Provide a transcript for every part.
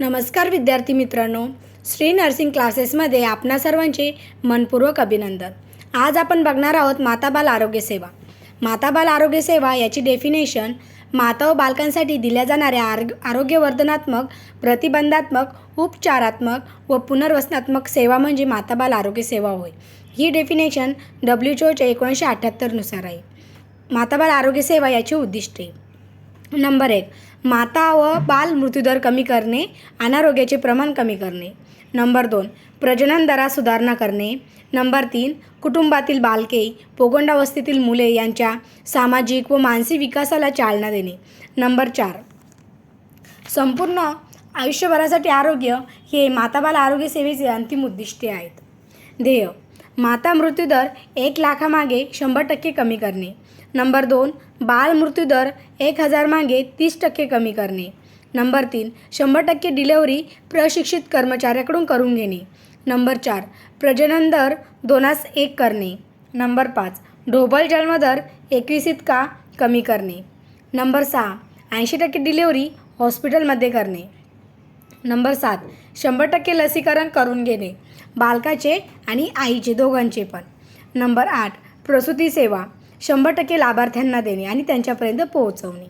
नमस्कार विद्यार्थी मित्रांनो श्री नर्सिंग क्लासेसमध्ये आपणा सर्वांचे मनपूर्वक अभिनंदन. आज आपण बघणार आहोत माता बाल आरोग्य सेवा. माता बाल आरोग्य सेवा याची डेफिनेशन माता व बालकांसाठी दिल्या जाणाऱ्या आर आरोग्यवर्धनात्मक प्रतिबंधात्मक उपचारात्मक व पुनर्वसनात्मक सेवा म्हणजे माता बाल आरोग्य सेवा होय. ही डेफिनेशन डब्ल्यू ओच्या एकोणीसशे अठ्ठ्याहत्तरनुसार आहे. माताबाल आरोग्य सेवा याची उद्दिष्टे. नंबर एक माता व बाल मृत्यूदर कमी करणे अनारोग्याचे प्रमाण कमी करणे. नंबर दोन प्रजनन दरात सुधारणा करणे. नंबर तीन कुटुंबातील बालके पोगंडावस्थेतील मुले यांच्या सामाजिक व मानसिक विकासाला चालना देणे. नंबर चार संपूर्ण आयुष्यभरासाठी आरोग्य हे माता बाल आरोग्य सेवेचे अंतिम उद्दिष्टे आहेत. ध्येय माता मृत्यूदर एक लाखामागे शंभर टक्के कमी करणे. नंबर दोन बाल मृत्यूदर एक हजार मागे तीस टक्के कमी करणे. नंबर तीन शंभर टक्के डिलेवरी प्रशिक्षित कर्मचाऱ्याकडून करून घेणे. नंबर चार प्रजनन दर दोनास एक करणे. नंबर पाच ढोबल जन्मदर एकवीस इतका कमी करणे. नंबर सहा ऐंशी टक्के डिलेवरी हॉस्पिटलमध्ये करणे. नंबर सात शंभर टक्के लसीकरण करून घेणे बालकाचे आणि आईचे दोघांचे पण. नंबर आठ प्रसूती सेवा शंभर टक्के लाभार्थ्यांना देणे आणि त्यांच्यापर्यंत पोहोचवणे.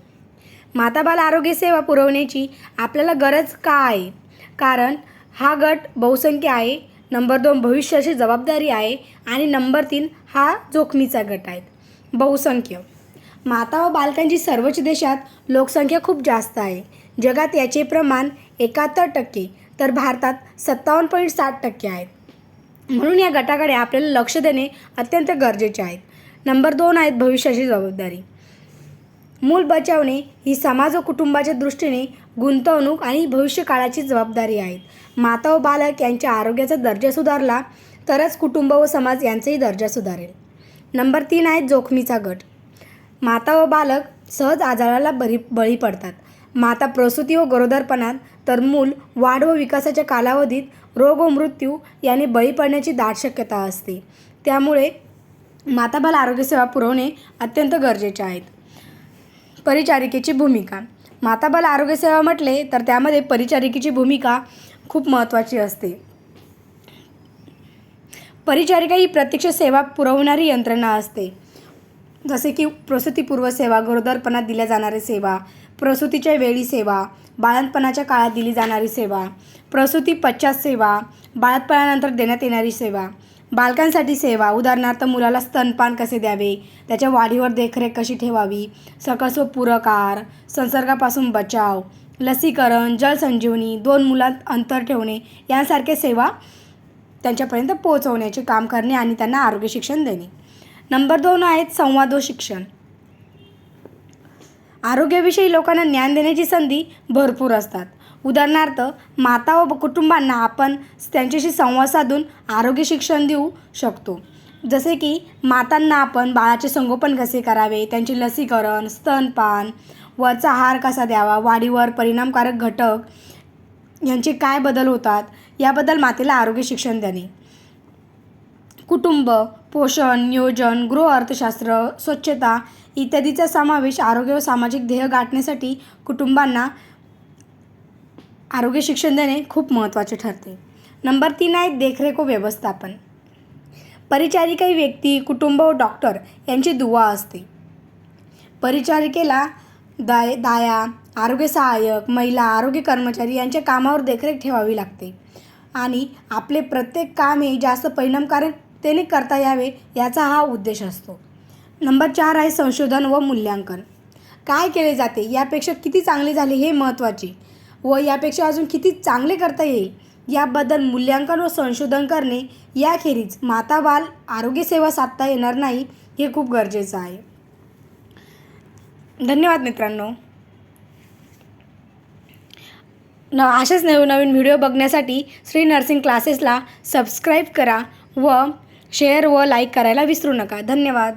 माता बाल आरोग्य सेवा पुरवण्याची आपल्याला गरज का आहे? कारण हा गट बहुसंख्य आहे नंबर दोन भविष्याची जबाबदारी आहे आणि नंबर तीन हा जोखमीचा गट आहे. बहुसंख्य. माता व बालकांची सर्वच देशात लोकसंख्या खूप जास्त आहे. जगात याचे प्रमाण एकाहत्तर टक्के तर भारतात सत्तावन्न पॉईंट साठ टक्के आहेत. म्हणून या गटाकडे आपल्याला लक्ष देणे अत्यंत गरजेचे आहेत नंबर दोन आहेत भविष्याची जबाबदारी. मूल बचावणे ही समाज व कुटुंबाच्या दृष्टीने गुंतवणूक आणि भविष्यकाळाची जबाबदारी आहे. माता व बालक यांच्या आरोग्याचा दर्जा सुधारला तरच कुटुंब व समाज यांचाही दर्जा सुधारेल. नंबर तीन आहे जोखमीचा गट. माता व बालक सहज आजाराला बरी बळी पडतात. माता प्रसूती व गरोदरपणात तर मूल वाढ व विकासाच्या कालावधीत रोग व मृत्यू याने बळी पडण्याची दाट शक्यता असते. त्यामुळे माताबाल आरोग्यसेवा पुरवणे अत्यंत गरजेचे आहेत. परिचारिकेची भूमिका. माताबाल आरोग्यसेवा म्हटले तर त्यामध्ये परिचारिकेची भूमिका खूप महत्त्वाची असते. परिचारिका ही प्रत्यक्ष सेवा पुरवणारी यंत्रणा असते. जसे की प्रसूतीपूर्व सेवा गरोदरपणात दिल्या जाणाऱ्या सेवा प्रसूतीच्या वेळी सेवा बाळंतपणाच्या काळात दिली जाणारी सेवा प्रसूती पश्चात सेवा बाळंतपणानंतर देण्यात येणारी सेवा बालकांसाठी सेवा उदाहरणार्थ मुलाला स्तनपान कसे द्यावे त्याच्या वाढीवर देखरेख कशी ठेवावी सकस पुरकार पूरक आहार संसर्गापासून बचाव लसीकरण जलसंजीवनी दोन मुलात अंतर ठेवणे यांसारख्या सेवा त्यांच्यापर्यंत पोहोचवण्याचे काम करणे आणि त्यांना आरोग्य शिक्षण देणे. नंबर दोन आहेत संवाद व शिक्षण. आरोग्याविषयी लोकांना ज्ञान देण्याची संधी भरपूर असतात. उदाहरणार्थ माता व कुटुंबांना आपण त्यांच्याशी संवाद साधून आरोग्य शिक्षण देऊ शकतो. जसे की मातांना आपण बाळाचे संगोपन कसे करावे त्यांचे लसीकरण स्तनपान वरचा आहार कसा द्यावा वाढीवर परिणामकारक घटक यांचे काय बदल होतात याबद्दल मातेला आरोग्य शिक्षण देणे. कुटुंब पोषण नियोजन गृह अर्थशास्त्र स्वच्छता इत्यादीचा समावेश आरोग्य व सामाजिक ध्येय गाठण्यासाठी कुटुंबांना आरोग्य शिक्षण देणे खूप महत्त्वाचे ठरते. नंबर तीन आहे देखरेख व व्यवस्थापन. परिचारिकाही व्यक्ती कुटुंब व डॉक्टर यांची दुवा असते. परिचारिकेला दाय दाया आरोग्य सहाय्यक महिला आरोग्य कर्मचारी यांच्या कामावर देखरेख ठेवावी लागते. आणि आपले प्रत्येक काम हे जास्त परिणामकारक परिणामकारकतेने करता यावे याचा हा उद्देश असतो. नंबर चार आहे संशोधन व मूल्यांकन. काय केले जाते? यापेक्षा किती चांगले झाले हे महत्त्वाचे. व यापेक्षा अजून किती चांगले करता येईल? याबद्दल मूल्यांकन व संशोधन करणे याखेरीज माता बाल आरोग्यसेवा साधता येणार नाही हे खूप गरजेचं आहे. धन्यवाद मित्रांनो. न असेच नवनवीन व्हिडिओ बघण्यासाठी श्री नर्सिंग क्लासेसला सबस्क्राईब करा व शेअर व लाईक करायला विसरू नका. धन्यवाद.